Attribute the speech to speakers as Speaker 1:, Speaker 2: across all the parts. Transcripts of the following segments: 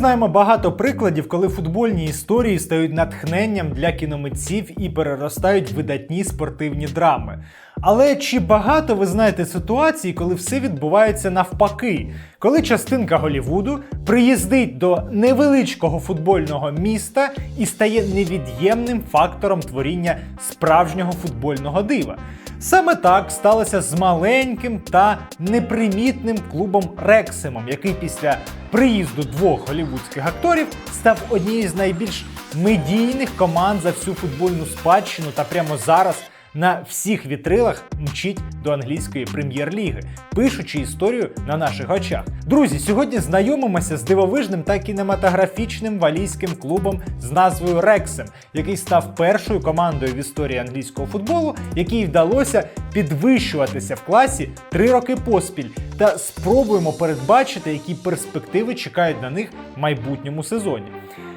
Speaker 1: знаємо багато прикладів, коли футбольні історії стають натхненням для кіномитців і переростають видатні спортивні драми. Але чи багато ви знаєте ситуацій, коли все відбувається навпаки, коли частинка Голівуду приїздить до невеличкого футбольного міста і стає невід'ємним фактором творіння справжнього футбольного дива? Саме так сталося з маленьким та непримітним клубом Рексимом, який після приїзду двох голівудських акторів став однією з найбільш медійних команд за всю футбольну спадщину та прямо зараз на всіх вітрилах мчить до англійської прем'єр-ліги, пишучи історію на наших очах. Друзі, сьогодні знайомимося з дивовижним та кінематографічним валійським клубом з назвою Рексем, який став першою командою в історії англійського футболу, якій вдалося підвищуватися в класі три роки поспіль. Та спробуємо передбачити, які перспективи чекають на них в майбутньому сезоні.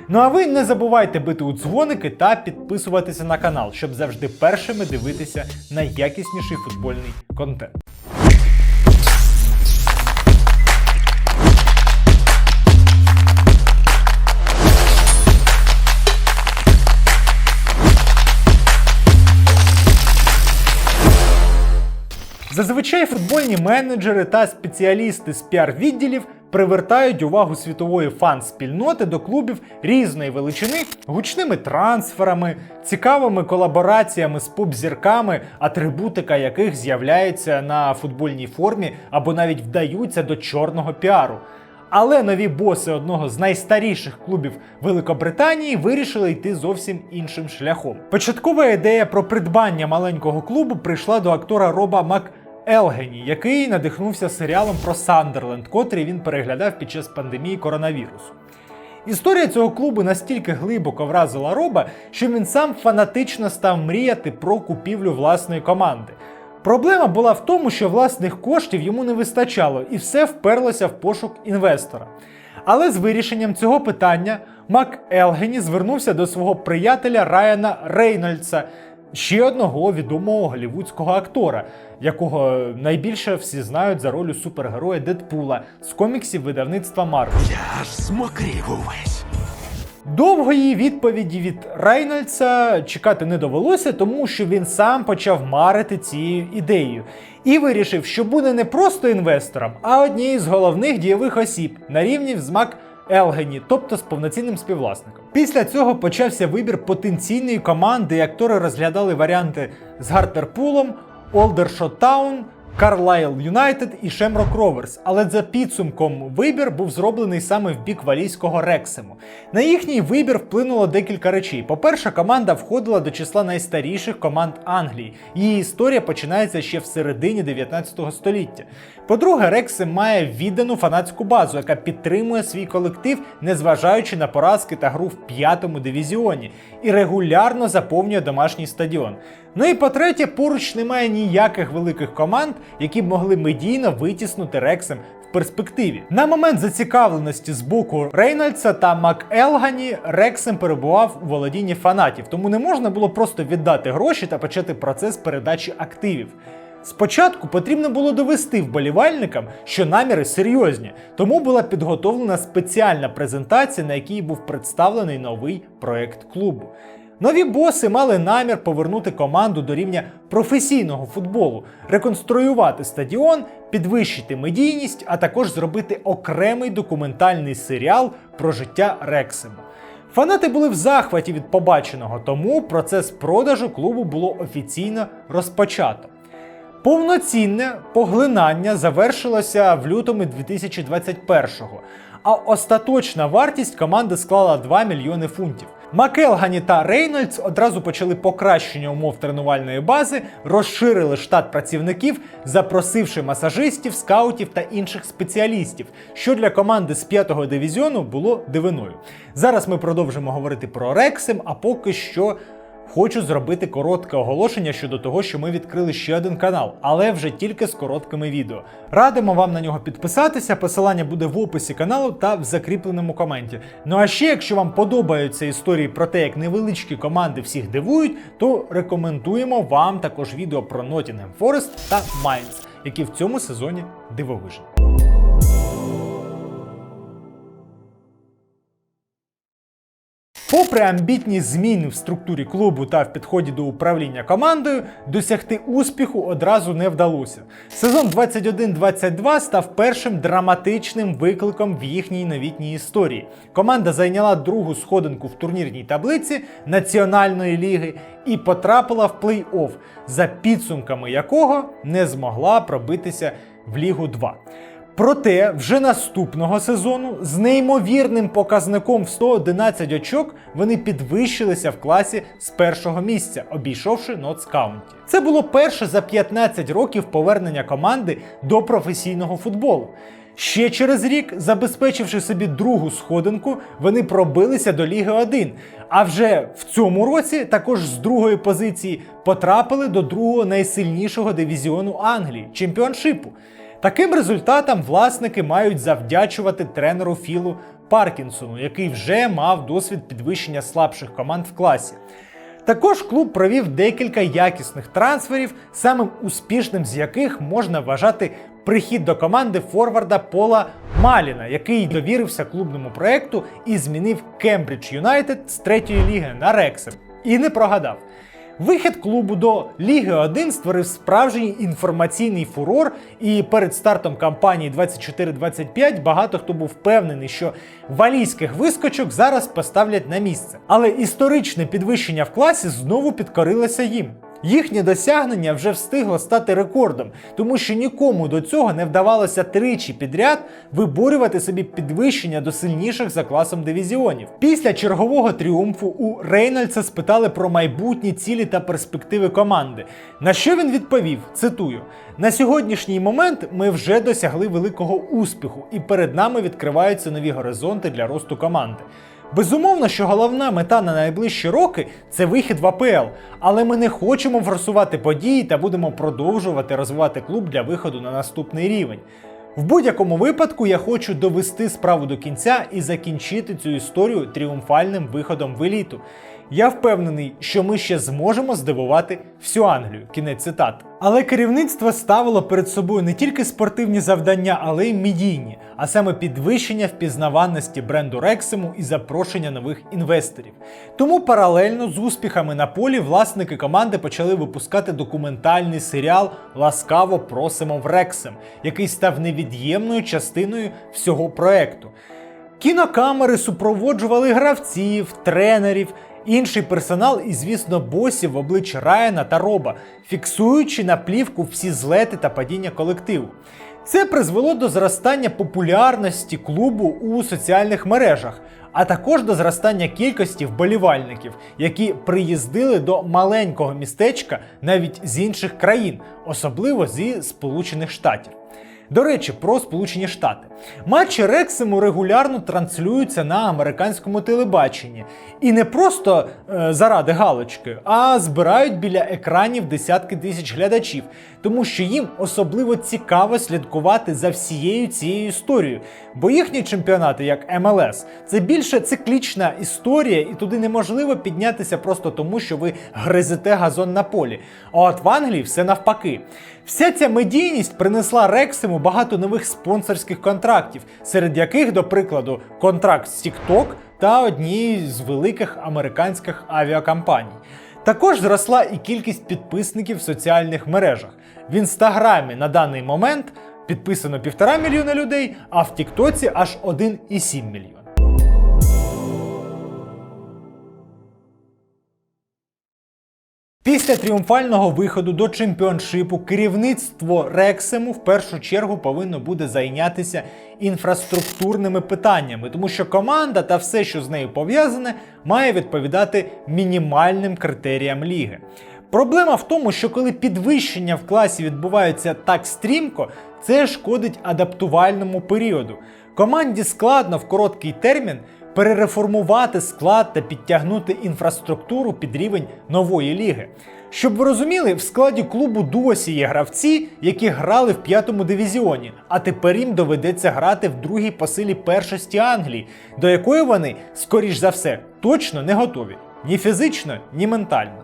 Speaker 1: Ну а ви не забувайте бити у дзвоники та підписуватися на канал, щоб завжди першими дивитися найякісніший футбольний контент. Зазвичай футбольні менеджери та спеціалісти з піар-відділів привертають увагу світової фан-спільноти до клубів різної величини, гучними трансферами, цікавими колабораціями з поп-зірками, атрибутика яких з'являється на футбольній формі або навіть вдаються до чорного піару. Але нові боси одного з найстаріших клубів Великобританії вирішили йти зовсім іншим шляхом. Початкова ідея про придбання маленького клубу прийшла до актора Роба Мак. Елгені, який надихнувся серіалом про Сандерленд, котрий він переглядав під час пандемії коронавірусу. Історія цього клубу настільки глибоко вразила Роба, що він сам фанатично став мріяти про купівлю власної команди. Проблема була в тому, що власних коштів йому не вистачало, і все вперлося в пошук інвестора. Але з вирішенням цього питання Мак Елгені звернувся до свого приятеля Райана Рейнольдса, ще одного відомого голівудського актора, якого найбільше всі знають за роль супергероя Дедпула з коміксів видавництва Марвел.
Speaker 2: Я аж змокрів увесь.
Speaker 1: Довгої відповіді від Рейнольдса чекати не довелося, тому що він сам почав марити цією ідеєю і вирішив, що буде не просто інвестором, а однією з головних дієвих осіб на рівні з Мак Елгені, тобто з повноцінним співвласником. Після цього почався вибір потенційної команди, і актори розглядали варіанти з Гартерпулом, Олдершот Таун, Карлайл Юнайтед і Шемрок Роверс, але за підсумком вибір був зроблений саме в бік валійського Рексему. На їхній вибір вплинуло декілька речей. По-перше, команда входила до числа найстаріших команд Англії. Її історія починається ще в середині 19 століття. По-друге, Рексем має віддану фанатську базу, яка підтримує свій колектив, незважаючи на поразки та гру в п'ятому дивізіоні, і регулярно заповнює домашній стадіон. Ну і по-третє, поруч немає ніяких великих команд, які б могли медійно витіснути Рексем в перспективі. На момент зацікавленості з боку Рейнольдса та МакЕлгані Рексем перебував у володінні фанатів, тому не можна було просто віддати гроші та почати процес передачі активів. Спочатку потрібно було довести вболівальникам, що наміри серйозні, тому була підготовлена спеціальна презентація, на якій був представлений новий проект клубу. Нові боси мали намір повернути команду до рівня професійного футболу, реконструювати стадіон, підвищити медійність, а також зробити окремий документальний серіал про життя Рексему. Фанати були в захваті від побаченого, тому процес продажу клубу було офіційно розпочато. Повноцінне поглинання завершилося в лютому 2021-го, а остаточна вартість команди склала 2 мільйони фунтів. Макелгані та Рейнольдс одразу почали покращення умов тренувальної бази, розширили штат працівників, запросивши масажистів, скаутів та інших спеціалістів, що для команди з п'ятого дивізіону було дивиною. Зараз ми продовжимо говорити про Рексем, а поки що. Хочу зробити коротке оголошення щодо того, що ми відкрили ще один канал, але вже тільки з короткими відео. Радимо вам на нього підписатися. Посилання буде в описі каналу та в закріпленому коменті. Ну а ще, якщо вам подобаються історії про те, як невеличкі команди всіх дивують, то рекомендуємо вам також відео про Nottingham Forest та Mainz, які в цьому сезоні дивовижні. Попри амбітні зміни в структурі клубу та в підході до управління командою, досягти успіху одразу не вдалося. Сезон 21-22 став першим драматичним викликом в їхній новітній історії. Команда зайняла другу сходинку в турнірній таблиці Національної ліги і потрапила в плей-офф, за підсумками якого не змогла пробитися в Лігу 2. Проте вже наступного сезону з неймовірним показником в 111 очок вони підвищилися в класі з першого місця, обійшовши Нотс Каунті. Це було перше за 15 років повернення команди до професійного футболу. Ще через рік, забезпечивши собі другу сходинку, вони пробилися до Ліги 1. А вже в цьому році також з другої позиції потрапили до другого найсильнішого дивізіону Англії чемпіоншипу. Таким результатам власники мають завдячувати тренеру Філу Паркінсону, який вже мав досвід підвищення слабших команд в класі. Також клуб провів декілька якісних трансферів, самим успішним з яких можна вважати прихід до команди форварда Пола Маліна, який довірився клубному проекту і змінив Кембридж Юнайтед з третьої ліги на Рексем. І не прогадав. Вихід клубу до Ліги 1 створив справжній інформаційний фурор, і перед стартом кампанії 24-25 багато хто був впевнений, що валійських вискочок зараз поставлять на місце. Але історичне підвищення в класі знову підкорилося їм. Їхнє досягнення вже встигло стати рекордом, тому що нікому до цього не вдавалося тричі підряд виборювати собі підвищення до сильніших за класом дивізіонів. Після чергового тріумфу у Рейнольдса спитали про майбутні цілі та перспективи команди. На що він відповів? Цитую: на сьогоднішній момент ми вже досягли великого успіху, і перед нами відкриваються нові горизонти для росту команди. Безумовно, що головна мета на найближчі роки це вихід в АПЛ, але ми не хочемо форсувати події та будемо продовжувати розвивати клуб для виходу на наступний рівень. В будь-якому випадку я хочу довести справу до кінця і закінчити цю історію тріумфальним виходом в еліту. Я впевнений, що ми ще зможемо здивувати всю Англію. Кінець цитати. Але керівництво ставило перед собою не тільки спортивні завдання, але й медійні, а саме підвищення впізнаваності бренду Рексему і запрошення нових інвесторів. Тому паралельно з успіхами на полі власники команди почали випускати документальний серіал Ласкаво просимо в Рексем, який став невід'ємною частиною всього проекту. Кінокамери супроводжували гравців, тренерів, інший персонал і, звісно, босів в обличчя Райана та Роба, фіксуючи на плівку всі злети та падіння колективу. Це призвело до зростання популярності клубу у соціальних мережах, а також до зростання кількості вболівальників, які приїздили до маленького містечка навіть з інших країн, особливо зі Сполучених Штатів. До речі, про Сполучені Штати. Матчі Рексиму регулярно транслюються на американському телебаченні. І не просто е, заради галочки, а збирають біля екранів десятки тисяч глядачів, тому що їм особливо цікаво слідкувати за всією цією історією. Бо їхні чемпіонати, як МЛС, це більше циклічна історія, і туди неможливо піднятися просто тому, що ви гризете газон на полі. А от в Англії все навпаки. Вся ця медійність принесла Рексиму багато нових спонсорських контрактів, серед яких, до прикладу, контракт з TikTok та однієї з великих американських авіакомпаній. Також зросла і кількість підписників в соціальних мережах. В інстаграмі на даний момент підписано півтора мільйона людей, а в Тіктоці аж 1,7 мільйона. Після тріумфального виходу до чемпіоншипу керівництво Рексему в першу чергу повинно буде зайнятися інфраструктурними питаннями, тому що команда та все, що з нею пов'язане, має відповідати мінімальним критеріям ліги. Проблема в тому, що коли підвищення в класі відбуваються так стрімко, це шкодить адаптувальному періоду. Команді складно в короткий термін перереформувати склад та підтягнути інфраструктуру під рівень нової ліги. Щоб ви розуміли, в складі клубу досі є гравці, які грали в п'ятому дивізіоні, а тепер їм доведеться грати в другій по силі першості Англії, до якої вони, скоріш за все, точно не готові ні фізично, ні ментально.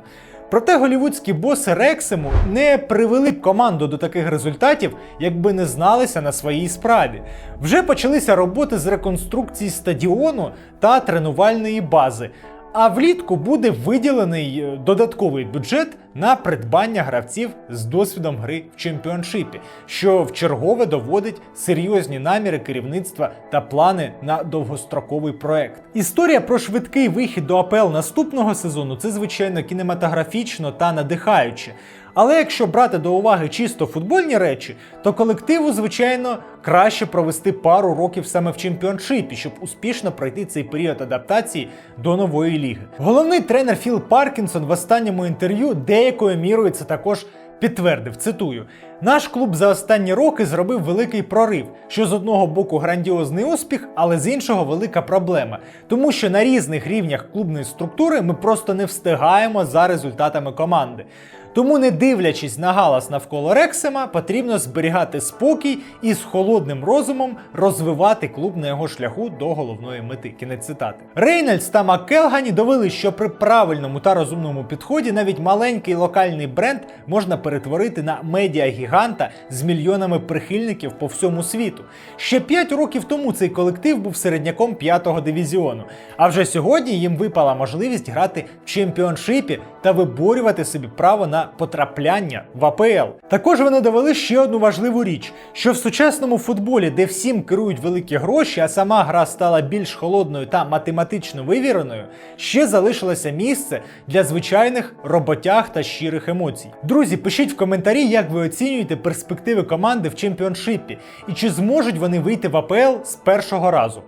Speaker 1: Проте голівудські боси Рексему не привели б команду до таких результатів, якби не зналися на своїй справі. Вже почалися роботи з реконструкції стадіону та тренувальної бази. А влітку буде виділений е, додатковий бюджет на придбання гравців з досвідом гри в чемпіоншипі, що вчергове доводить серйозні наміри керівництва та плани на довгостроковий проект. Історія про швидкий вихід до АПЛ наступного сезону це звичайно кінематографічно та надихаюче. Але якщо брати до уваги чисто футбольні речі, то колективу, звичайно, краще провести пару років саме в чемпіоншипі, щоб успішно пройти цей період адаптації до нової ліги. Головний тренер Філ Паркінсон в останньому інтерв'ю деякою мірою це також підтвердив. Цитую: наш клуб за останні роки зробив великий прорив, що з одного боку грандіозний успіх, але з іншого велика проблема, тому що на різних рівнях клубної структури ми просто не встигаємо за результатами команди. Тому, не дивлячись на галас навколо Рексема, потрібно зберігати спокій і з холодним розумом розвивати клуб на його шляху до головної мети. Кінець цитати. Рейнольдс та Маккелгані довели, що при правильному та розумному підході навіть маленький локальний бренд можна перетворити на медіагіганта з мільйонами прихильників по всьому світу. Ще 5 років тому цей колектив був середняком 5-го дивізіону. А вже сьогодні їм випала можливість грати в чемпіоншипі та виборювати собі право на потрапляння в АПЛ. Також вони довели ще одну важливу річ: що в сучасному футболі, де всім керують великі гроші, а сама гра стала більш холодною та математично вивіреною, ще залишилося місце для звичайних роботяг та щирих емоцій. Друзі, пишіть в коментарі, як ви оцінюєте перспективи команди в чемпіоншипі і чи зможуть вони вийти в АПЛ з першого разу.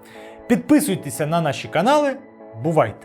Speaker 1: Підписуйтеся на наші канали. Бувайте!